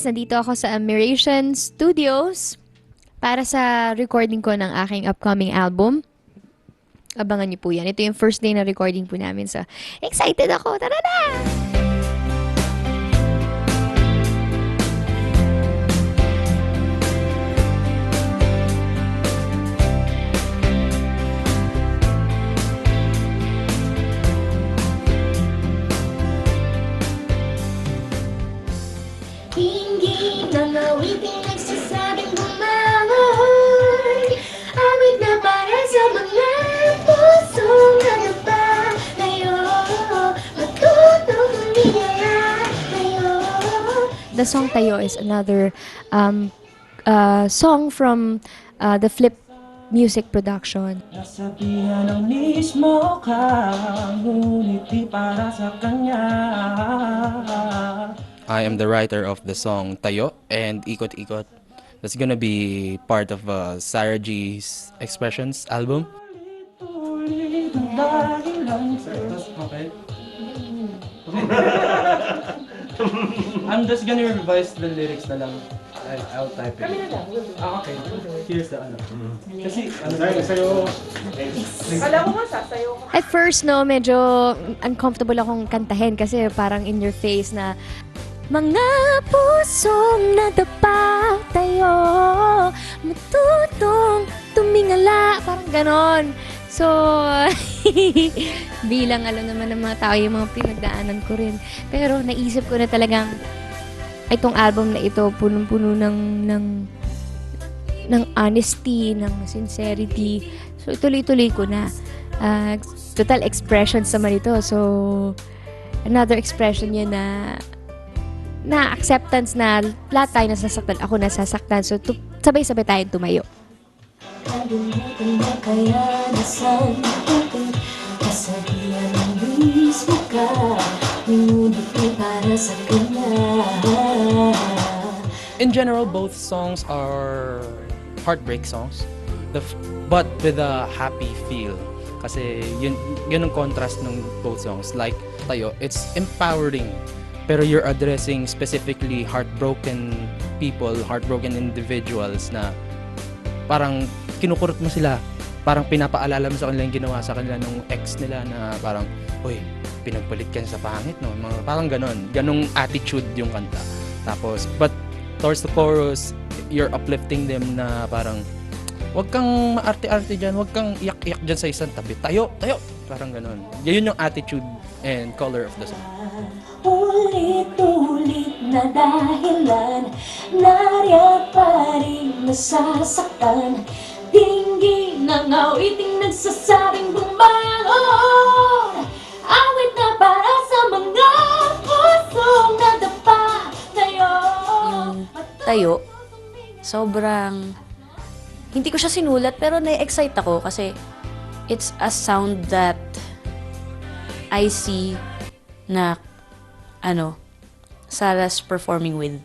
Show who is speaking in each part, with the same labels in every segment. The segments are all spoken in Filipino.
Speaker 1: Guys! Nandito ako sa Admiration Studios para sa recording ko ng aking upcoming album. Abangan niyo po yan. Ito yung first day na recording po namin. So, excited ako! Tara na! Song Tayo is another um, uh, song from uh, the Flip Music Production.
Speaker 2: Nasabihan ng mismo ka Ngunit di para sa kanya
Speaker 3: I am the writer of the song Tayo and Ikot Ikot. That's gonna be part of uh, Sarah G's Expressions album.
Speaker 2: Okay. I'm just gonna revise the lyrics na lang. I, I'll type it. Kami na lang. Ah, okay. Here's the ano. Kasi, ano sa'yo, sa'yo.
Speaker 1: At first, no, medyo uncomfortable akong kantahin kasi parang in your face na mga pusong nadapa tayo matutong tumingala parang ganon so bilang alam naman ng mga tao yung mga pinagdaanan ko rin pero naisip ko na talagang itong album na ito punong-puno ng ng ng honesty, ng sincerity. So, ituloy-tuloy ko na. Ah, total expressions naman ito. So, another expression niya na na acceptance na lahat tayo nasasaktan. Ako nasasaktan. So, sabay-sabay tayong tumayo.
Speaker 4: Kalimutan na kaya nasan bakit Kasabihan ng mismo ka Ngunit di para sa kanya
Speaker 3: In general, both songs are heartbreak songs, the but with a happy feel. Kasi yun, yun ang contrast ng both songs. Like Tayo, it's empowering pero you're addressing specifically heartbroken people, heartbroken individuals na parang kinukurot mo sila. Parang pinapaalala mo sa kanila yung ginawa sa kanila nung ex nila na parang, Uy, pinagpalit ka sa pangit, no? Mga, parang ganon. Ganong attitude yung kanta. Tapos, but towards the chorus, you're uplifting them na parang, wag kang maarte-arte dyan, wag kang iyak-iyak dyan sa isang tabi. Tayo, tayo! Parang ganon. Yun yung attitude and color of the song.
Speaker 4: Ulit-ulit na dahilan Nariyan pa rin nasasaktan Tingin ng awiting nagsasabing bumangon. Awit na para sa mga pusong nadapa. Tayo
Speaker 5: yung tayo, sobrang hindi ko siya sinulat pero na-excite ako kasi it's a sound that I see na ano, Sarah's performing with.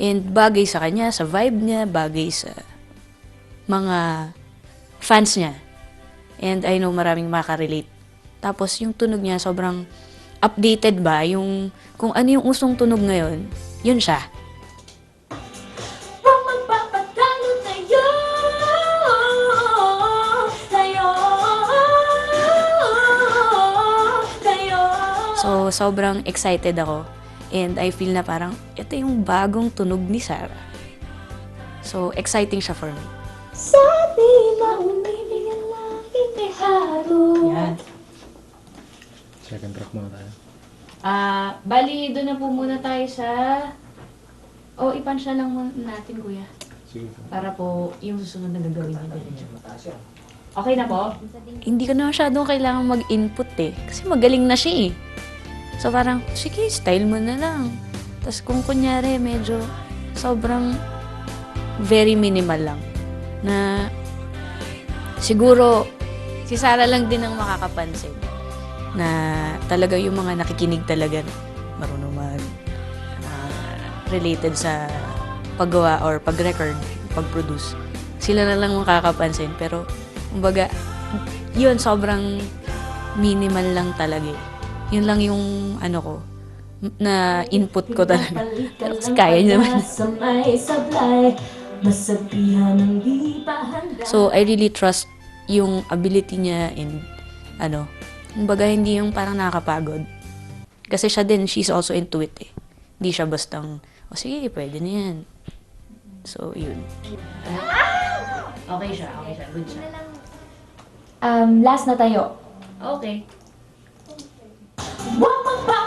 Speaker 5: And bagay sa kanya, sa vibe niya, bagay sa mga fans niya. And I know maraming makarelate. Tapos yung tunog niya sobrang updated ba, yung kung ano yung usong tunog ngayon, yun siya. So, sobrang excited ako. And I feel na parang, ito yung bagong tunog ni Sarah. So, exciting siya for me.
Speaker 4: Sa di maumibig ang aking behado
Speaker 3: Second track muna tayo.
Speaker 5: Ah, bali, doon na po muna tayo sa... O, ipunch na lang muna natin, kuya. Para po, yung susunod na gagawin niya. Okay na po? Hindi ko na masyadong kailangan mag-input eh. Kasi magaling na siya eh. So parang, sige, style mo na lang. Tapos kung kunyari, medyo sobrang very minimal lang. Na siguro, si Sarah lang din ang makakapansin. Na talaga yung mga nakikinig talaga marunong mag ah, related sa paggawa or pag-record, pag-produce. Sila na lang makakapansin. Pero, kumbaga, yun, sobrang minimal lang talaga eh. Yun lang yung, ano ko, na input ko talaga. Kaya niya naman.
Speaker 4: Masabihan ng di pa handa
Speaker 5: So, I really trust yung ability niya and ano, kumbaga hindi yung parang nakakapagod. Kasi siya din, she's also into it eh. Hindi siya bastang, o sige, pwede na yan. So, yun.
Speaker 6: Okay siya, okay siya. Good siya.
Speaker 1: Um, last na tayo.
Speaker 6: Okay.
Speaker 4: Huwag magpapatalo